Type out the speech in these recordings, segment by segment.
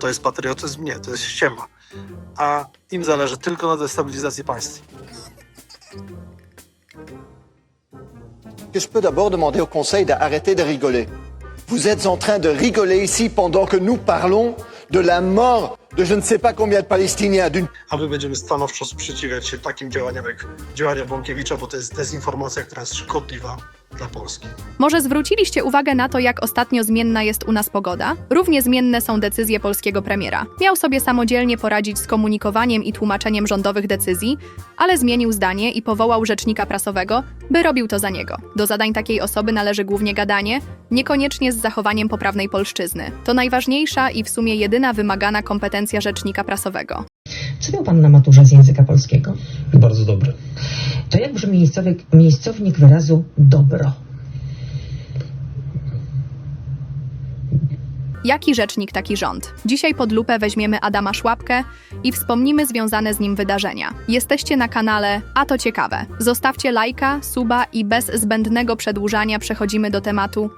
to je peux d'abord demander au Conseil d'arrêter de rigoler. Vous êtes en train de rigoler ici pendant que nous parlons de la mort de je ne sais pas combien de Palestiniens, d'une A my będziemy stanowczo sprzeciwiać się takim działaniom jak działania Bąkiewicza, bo to jest dezinformacja, która jest szkodliwa dla Polski. Może zwróciliście uwagę na to, jak ostatnio zmienna jest u nas pogoda? Równie zmienne są decyzje polskiego premiera. Miał sobie samodzielnie poradzić z komunikowaniem i tłumaczeniem rządowych decyzji, ale zmienił zdanie i powołał rzecznika prasowego, by robił to za niego. Do zadań takiej osoby należy głównie gadanie, niekoniecznie z zachowaniem poprawnej polszczyzny. To najważniejsza i w sumie jedyna wymagana kompetencja rzecznika prasowego. Co miał pan na maturze z języka polskiego? Bardzo dobry. To jak brzmi miejscowy, miejscownik wyrazu dobro? Jaki rzecznik, taki rząd? Dzisiaj pod lupę weźmiemy Adama Szłapkę i wspomnimy związane z nim wydarzenia. Jesteście na kanale, a to ciekawe. Zostawcie lajka, suba i bez zbędnego przedłużania przechodzimy do tematu.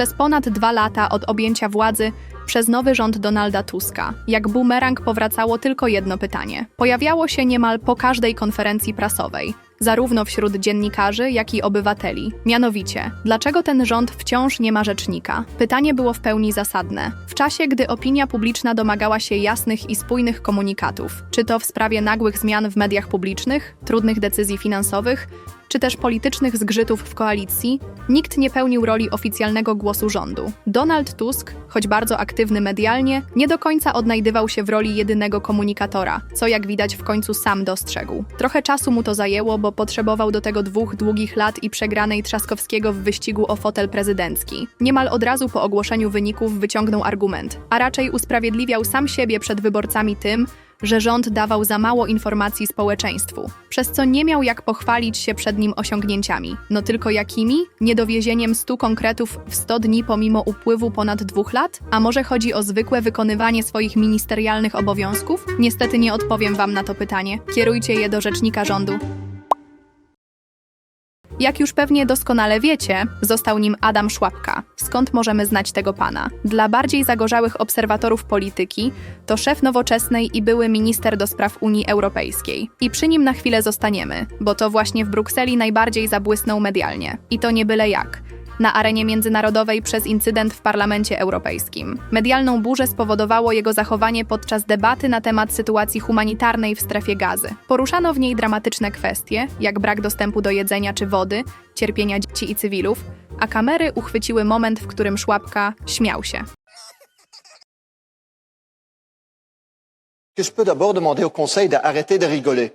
Przez ponad dwa lata od objęcia władzy przez nowy rząd Donalda Tuska, jak bumerang powracało tylko jedno pytanie. Pojawiało się niemal po każdej konferencji prasowej, zarówno wśród dziennikarzy, jak i obywateli. Mianowicie, dlaczego ten rząd wciąż nie ma rzecznika? Pytanie było w pełni zasadne. W czasie, gdy opinia publiczna domagała się jasnych i spójnych komunikatów, czy to w sprawie nagłych zmian w mediach publicznych, trudnych decyzji finansowych, czy też politycznych zgrzytów w koalicji, nikt nie pełnił roli oficjalnego głosu rządu. Donald Tusk, choć bardzo aktywny medialnie, nie do końca odnajdywał się w roli jedynego komunikatora, co jak widać w końcu sam dostrzegł. Trochę czasu mu to zajęło, bo potrzebował do tego dwóch długich lat i przegranej Trzaskowskiego w wyścigu o fotel prezydencki. Niemal od razu po ogłoszeniu wyników wyciągnął argument, a raczej usprawiedliwiał sam siebie przed wyborcami tym, że rząd dawał za mało informacji społeczeństwu, przez co nie miał jak pochwalić się przed nim osiągnięciami. No tylko jakimi? Niedowiezieniem 100 konkretów w 100 dni pomimo upływu ponad dwóch lat? A może chodzi o zwykłe wykonywanie swoich ministerialnych obowiązków? Niestety nie odpowiem wam na to pytanie. Kierujcie je do rzecznika rządu. Jak już pewnie doskonale wiecie, został nim Adam Szłapka. Skąd możemy znać tego pana? Dla bardziej zagorzałych obserwatorów polityki to szef nowoczesnej i były minister do spraw Unii Europejskiej. I przy nim na chwilę zostaniemy, bo to właśnie w Brukseli najbardziej zabłysnął medialnie. I to nie byle jak na arenie międzynarodowej przez incydent w Parlamencie Europejskim. Medialną burzę spowodowało jego zachowanie podczas debaty na temat sytuacji humanitarnej w strefie gazy. Poruszano w niej dramatyczne kwestie, jak brak dostępu do jedzenia czy wody, cierpienia dzieci i cywilów, a kamery uchwyciły moment, w którym Szłapka śmiał się. je peux d'abord demander au Conseil d'arrêter de rigoler.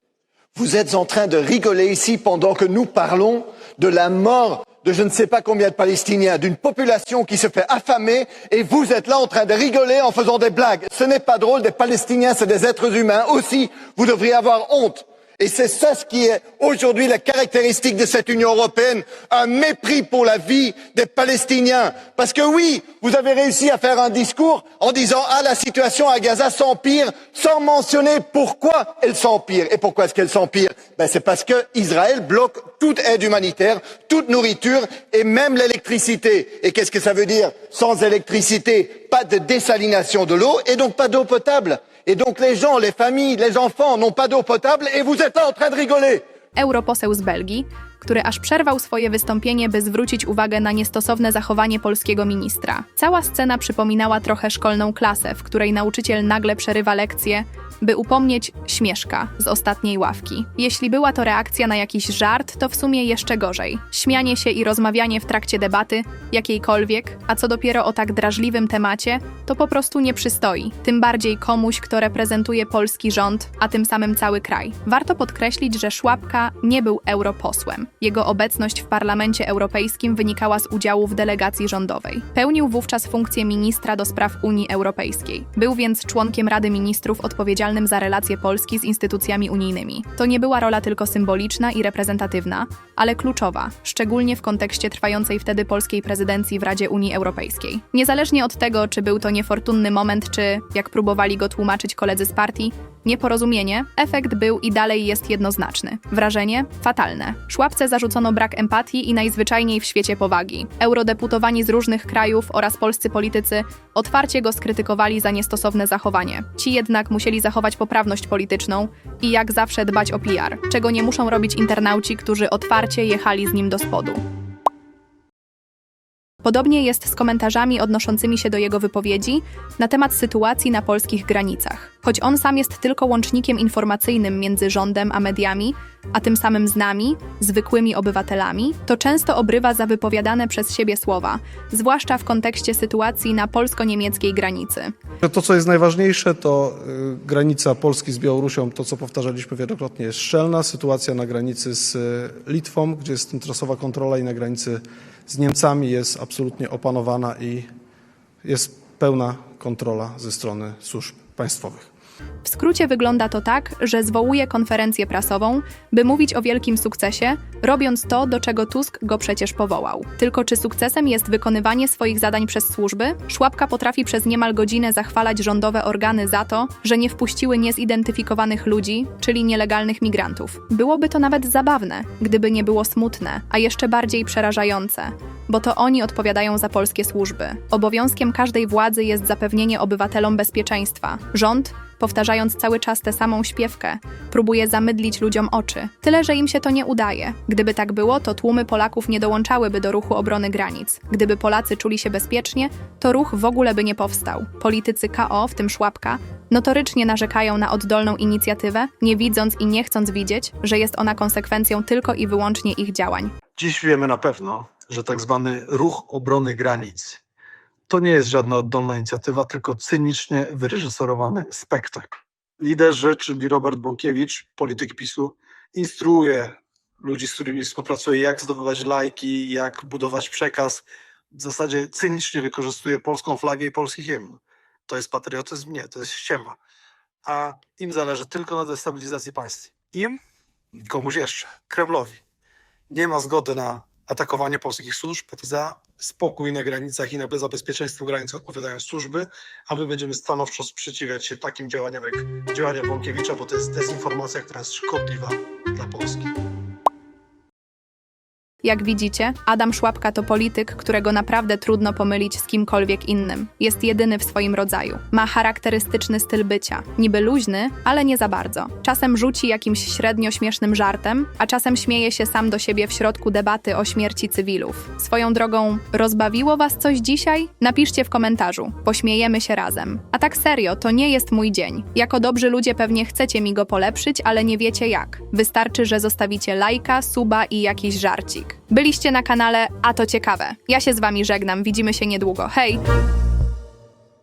Vous êtes en train de rigoler ici pendant que nous parlons de la mort de je ne sais pas combien de Palestiniens, d'une population qui se fait affamer, et vous êtes là en train de rigoler en faisant des blagues. Ce n'est pas drôle, des Palestiniens, c'est des êtres humains aussi. Vous devriez avoir honte. Et c'est ça ce qui est aujourd'hui la caractéristique de cette Union européenne, un mépris pour la vie des Palestiniens. Parce que oui, vous avez réussi à faire un discours en disant ah la situation à Gaza s'empire, sans mentionner pourquoi elle s'empire. Et pourquoi est-ce qu'elle s'empire? Ben, C'est parce que Israël bloque toute aide humanitaire, toute nourriture et même l'électricité. Et qu'est-ce que ça veut dire? Sans électricité, pas de désalination de l'eau et donc pas d'eau potable. Et donc les gens, les familles, les enfants n'ont pas d'eau potable et vous êtes en train de rigoler. Europoseł z który aż przerwał swoje wystąpienie, by zwrócić uwagę na niestosowne zachowanie polskiego ministra. Cała scena przypominała trochę szkolną klasę, w której nauczyciel nagle przerywa lekcję, by upomnieć śmieszka z ostatniej ławki. Jeśli była to reakcja na jakiś żart, to w sumie jeszcze gorzej. Śmianie się i rozmawianie w trakcie debaty, jakiejkolwiek, a co dopiero o tak drażliwym temacie, to po prostu nie przystoi. Tym bardziej komuś, kto reprezentuje polski rząd, a tym samym cały kraj. Warto podkreślić, że Szłapka nie był europosłem. Jego obecność w Parlamencie Europejskim wynikała z udziału w delegacji rządowej. Pełnił wówczas funkcję ministra do spraw Unii Europejskiej. Był więc członkiem Rady Ministrów odpowiedzialnym za relacje Polski z instytucjami unijnymi. To nie była rola tylko symboliczna i reprezentatywna, ale kluczowa, szczególnie w kontekście trwającej wtedy polskiej prezydencji w Radzie Unii Europejskiej. Niezależnie od tego, czy był to niefortunny moment, czy, jak próbowali go tłumaczyć koledzy z partii, Nieporozumienie, efekt był i dalej jest jednoznaczny. Wrażenie fatalne. Szłapce zarzucono brak empatii i najzwyczajniej w świecie powagi. Eurodeputowani z różnych krajów oraz polscy politycy otwarcie go skrytykowali za niestosowne zachowanie. Ci jednak musieli zachować poprawność polityczną i jak zawsze dbać o PR, czego nie muszą robić internauci, którzy otwarcie jechali z nim do spodu. Podobnie jest z komentarzami odnoszącymi się do jego wypowiedzi na temat sytuacji na polskich granicach. Choć on sam jest tylko łącznikiem informacyjnym między rządem a mediami, a tym samym z nami, zwykłymi obywatelami, to często obrywa za wypowiadane przez siebie słowa, zwłaszcza w kontekście sytuacji na polsko-niemieckiej granicy. To, co jest najważniejsze, to y, granica Polski z Białorusią, to co powtarzaliśmy wielokrotnie, jest szczelna. Sytuacja na granicy z y, Litwą, gdzie jest tymczasowa kontrola i na granicy z Niemcami jest absolutnie opanowana i jest pełna kontrola ze strony służb państwowych. W skrócie wygląda to tak, że zwołuje konferencję prasową, by mówić o wielkim sukcesie, robiąc to, do czego Tusk go przecież powołał. Tylko czy sukcesem jest wykonywanie swoich zadań przez służby? Szłapka potrafi przez niemal godzinę zachwalać rządowe organy za to, że nie wpuściły niezidentyfikowanych ludzi, czyli nielegalnych migrantów. Byłoby to nawet zabawne, gdyby nie było smutne, a jeszcze bardziej przerażające, bo to oni odpowiadają za polskie służby. Obowiązkiem każdej władzy jest zapewnienie obywatelom bezpieczeństwa. Rząd powtarzając cały czas tę samą śpiewkę, próbuje zamydlić ludziom oczy. Tyle, że im się to nie udaje. Gdyby tak było, to tłumy Polaków nie dołączałyby do ruchu obrony granic. Gdyby Polacy czuli się bezpiecznie, to ruch w ogóle by nie powstał. Politycy KO, w tym Szłapka, notorycznie narzekają na oddolną inicjatywę, nie widząc i nie chcąc widzieć, że jest ona konsekwencją tylko i wyłącznie ich działań. Dziś wiemy na pewno, że tak zwany ruch obrony granic to nie jest żadna oddolna inicjatywa, tylko cynicznie wyreżyserowany spektakl. Liderzy, czyli Robert Bąkiewicz, polityk PiSu, instruuje ludzi, z którymi współpracuje, jak zdobywać lajki, jak budować przekaz. W zasadzie cynicznie wykorzystuje polską flagę i polski hymn. To jest patriotyzm? Nie, to jest ściema. A im zależy tylko na destabilizacji państw. Im? Komuś jeszcze. Kremlowi. Nie ma zgody na atakowanie polskich służb, za spokój na granicach i na bezpieczeństwo granic odpowiadają służby, a my będziemy stanowczo sprzeciwiać się takim działaniom jak działania Bąkiewicza, bo to jest dezinformacja, która jest szkodliwa dla Polski. Jak widzicie, Adam Szłapka to polityk, którego naprawdę trudno pomylić z kimkolwiek innym. Jest jedyny w swoim rodzaju. Ma charakterystyczny styl bycia. Niby luźny, ale nie za bardzo. Czasem rzuci jakimś średnio śmiesznym żartem, a czasem śmieje się sam do siebie w środku debaty o śmierci cywilów. Swoją drogą, rozbawiło was coś dzisiaj? Napiszcie w komentarzu. Pośmiejemy się razem. A tak serio, to nie jest mój dzień. Jako dobrzy ludzie pewnie chcecie mi go polepszyć, ale nie wiecie jak. Wystarczy, że zostawicie lajka, suba i jakiś żarcik. Byliście na kanale, a to ciekawe. Ja się z wami żegnam, widzimy się niedługo. Hej!